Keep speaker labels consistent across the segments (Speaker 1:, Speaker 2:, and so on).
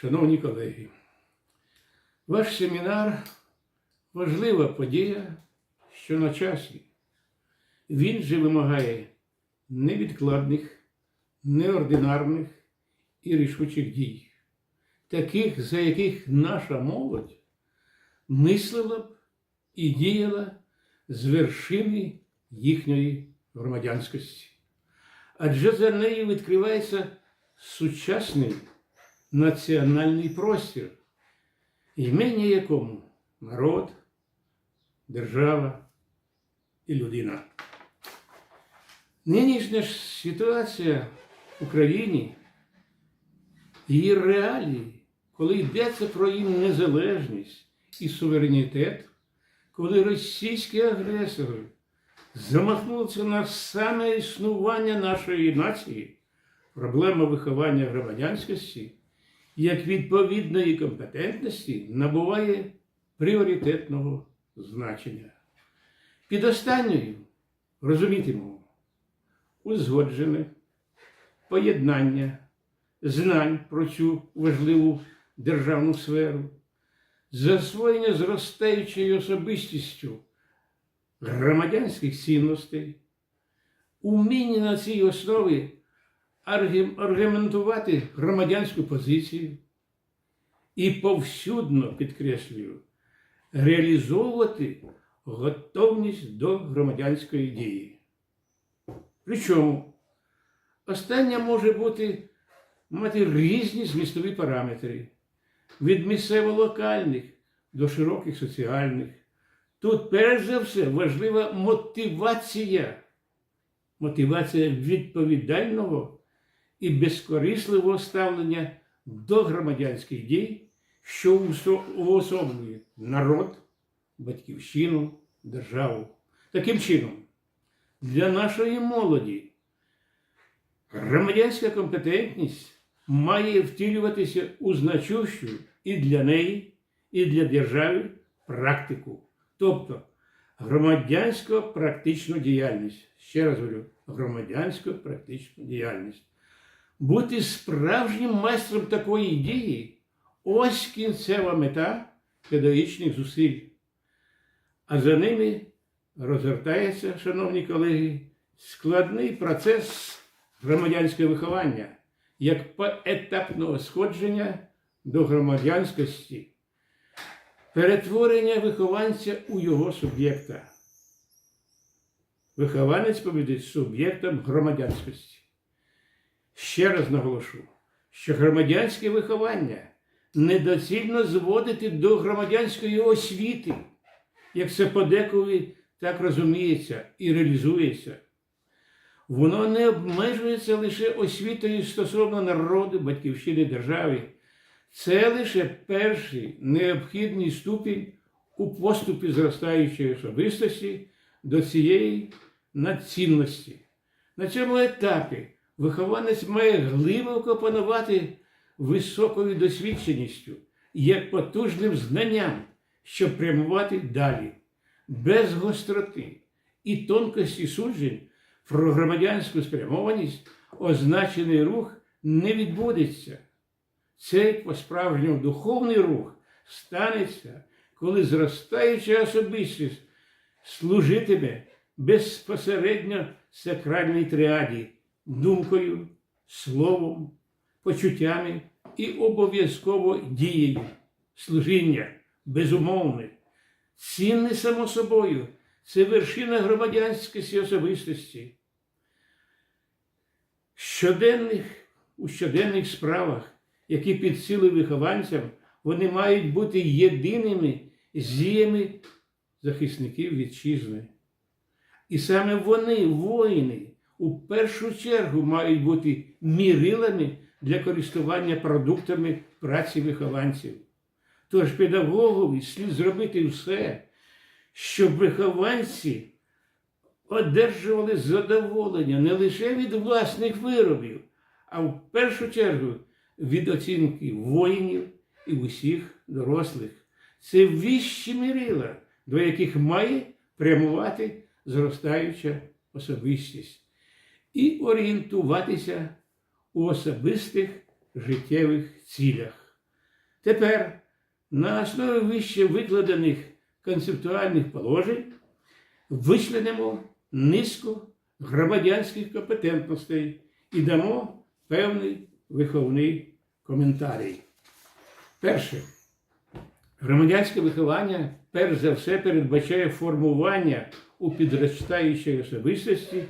Speaker 1: Шановні колеги, ваш семінар важлива подія, що на часі. Він же вимагає невідкладних, неординарних і рішучих дій, таких, за яких наша молодь мислила б і діяла з вершини їхньої громадянськості. Адже за нею відкривається сучасний національний простір, імення якому народ, держава і людина. Нинішня ж ситуація в Україні, її реалії, коли йдеться про її незалежність і суверенітет, коли російські агресори замахнуться на саме існування нашої нації, проблема виховання громадянськості як відповідної компетентності набуває пріоритетного значення. Під останньою розумітимемо узгоджене поєднання знань про цю важливу державну сферу, засвоєння зростаючою особистістю громадянських цінностей, уміння на цій основі аргументувати громадянську позицію і повсюдно підкреслюю, реалізовувати готовність до громадянської дії. Причому остання може бути мати різні змістові параметри від місцево-локальних до широких соціальних. Тут, перш за все, важлива мотивація, мотивація відповідального і безкорисливого ставлення до громадянських дій, що уособлює народ, батьківщину, державу. Таким чином, для нашої молоді громадянська компетентність має втілюватися у значущу і для неї, і для держави практику, тобто громадянсько практичну діяльність. Ще раз говорю, громадянсько практичну діяльність. Бути справжнім майстром такої дії ось кінцева мета педагогічних зусиль. А за ними розгортається, шановні колеги, складний процес громадянського виховання як поетапного сходження до громадянськості, перетворення вихованця у його суб'єкта. Вихованець повідить суб'єктом громадянськості. Ще раз наголошу, що громадянське виховання недоцільно зводити до громадянської освіти, як це подеколи так розуміється і реалізується. Воно не обмежується лише освітою стосовно народу, батьківщини держави. Це лише перший необхідний ступінь у поступі зростаючої особистості до цієї надцінності. На цьому етапі вихованець має глибоко панувати високою досвідченістю, як потужним знанням, щоб прямувати далі, без гостроти і тонкості суджень про громадянську спрямованість означений рух не відбудеться. Цей по-справжньому духовний рух станеться, коли зростаюча особистість служитиме безпосередньо сакральній тріаді думкою, словом, почуттями і обов'язково дією, служіння безумовне, цінне само собою, це вершина громадянської особистості. Щоденних, у щоденних справах, які під силою вихованцям, вони мають бути єдиними зіями захисників вітчизни. І саме вони, воїни, у першу чергу мають бути мірилами для користування продуктами праці вихованців. Тож педагогові слід зробити все, щоб вихованці одержували задоволення не лише від власних виробів, а в першу чергу від оцінки воїнів і усіх дорослих. Це вищі мірила, до яких має прямувати зростаюча особистість і орієнтуватися у особистих життєвих цілях. Тепер на основі вище викладених концептуальних положень вичленимо низку громадянських компетентностей і дамо певний виховний коментарій. Перше. Громадянське виховання перш за все передбачає формування у підростаючої особистості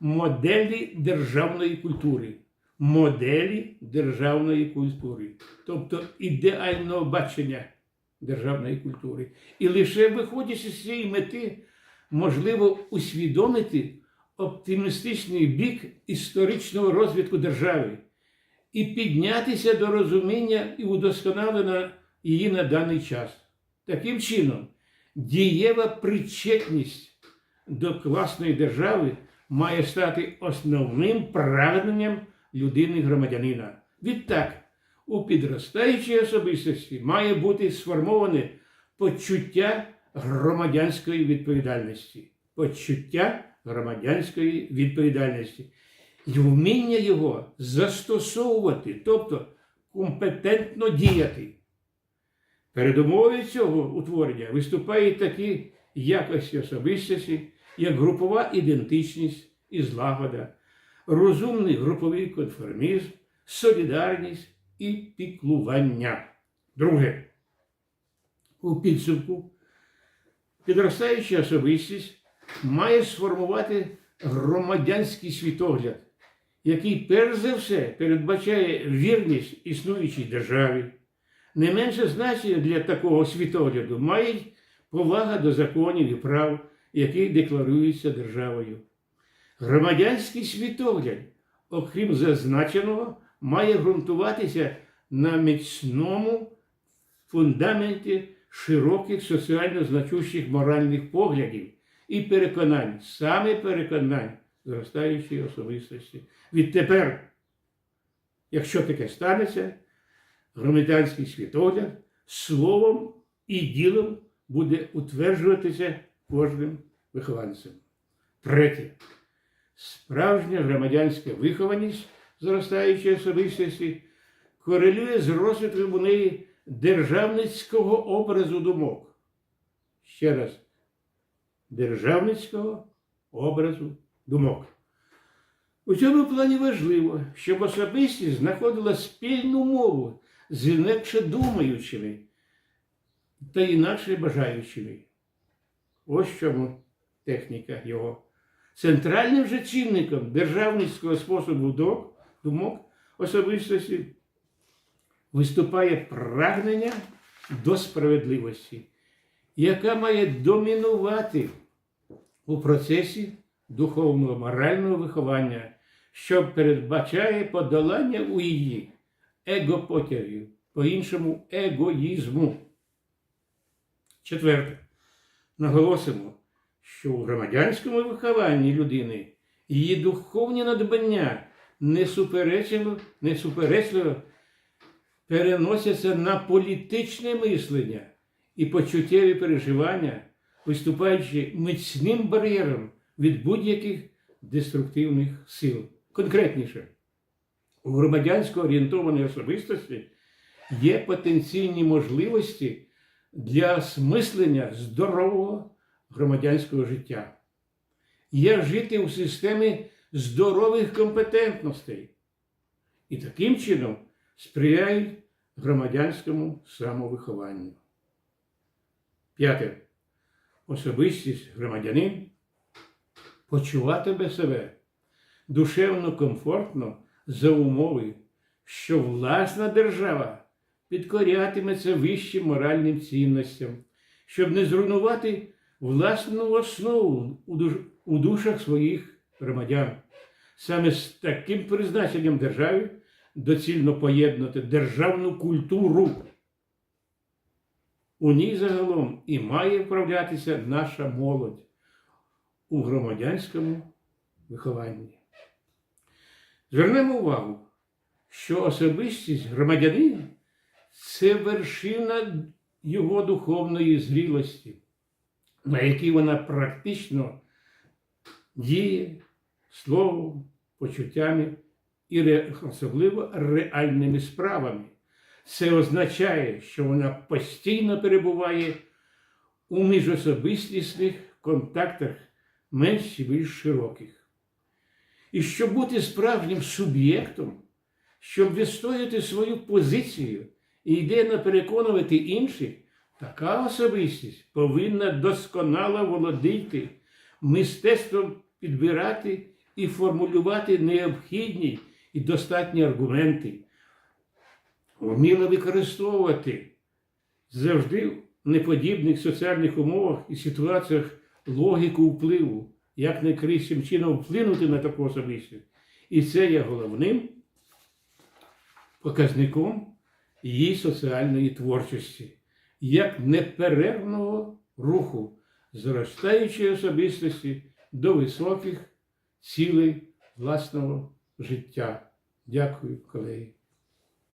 Speaker 1: моделі державної культури. Моделі державної культури, тобто ідеального бачення державної культури. І лише виходячи з цієї мети, можливо усвідомити оптимістичний бік історичного розвитку держави і піднятися до розуміння і удосконалення її на даний час. Таким чином, дієва причетність до класної держави має стати основним прагненням людини громадянина. Відтак, у підростаючій особистості має бути сформоване почуття громадянської відповідальності. Почуття громадянської відповідальності і вміння його застосовувати, тобто компетентно діяти. Передумовою цього утворення виступають такі якості особистості, як групова ідентичність і злагода, розумний груповий конформізм, солідарність і піклування. Друге. У підсумку підростаюча особистість має сформувати громадянський світогляд, який перш за все передбачає вірність існуючій державі. Не менше значення для такого світогляду має повага до законів і прав, які декларуються державою. Громадянський світогляд, окрім зазначеного, має ґрунтуватися на міцному фундаменті широких соціально значущих моральних поглядів і переконань, саме переконань зростаючої особистості. Відтепер, якщо таке станеться, громадянський світогляд словом і ділом буде утверджуватися кожним вихованцем. Третє. Справжня громадянська вихованість зростаючої особистості корелює з розвитком у неї державницького образу думок. Ще раз, державницького образу думок. У цьому плані важливо, щоб особистість знаходила спільну мову з інакше думаючими та інакше бажаючими. Ось чому техніка його. Центральним же чинником державницького способу думок особистості виступає прагнення до справедливості, яка має домінувати у процесі духовного морального виховання, що передбачає подолання у її егопотягів, по-іншому егоїзму. Четверте. Наголосимо, що у громадянському вихованні людини її духовні надбання несуперечливо, несуперечливо переносяться на політичне мислення і почуттєві переживання, виступаючи міцним бар'єром від будь-яких деструктивних сил. Конкретніше, у громадянсько орієнтованій особистості є потенційні можливості для осмислення здорового громадянського життя. Є жити у системі здорових компетентностей і таким чином сприяють громадянському самовихованню. П'яте. Особистість громадянин почуватиме себе душевно комфортно за умови, що власна держава підкорятиметься вищим моральним цінностям, щоб не зруйнувати власну основу у душах своїх громадян. Саме з таким призначенням держави доцільно поєднати державну культуру. У ній загалом і має вправлятися наша молодь у громадянському вихованні. Звернемо увагу, що особистість громадянина це вершина його духовної зрілості, на якій вона практично діє словом, почуттями і особливо реальними справами. Це означає, що вона постійно перебуває у міжособистісних контактах менш чи більш широких. І щоб бути справжнім суб'єктом, щоб відстояти свою позицію і йде переконувати інших, така особистість повинна досконало володіти мистецтвом підбирати і формулювати необхідні і достатні аргументи, вміло використовувати завжди в неподібних соціальних умовах і ситуаціях логіку впливу, як найкращим чином вплинути на таку особистість. І це є головним показником її соціальної творчості, як неперервного руху зростаючої особистості до високих цілей власного життя. Дякую, колеги.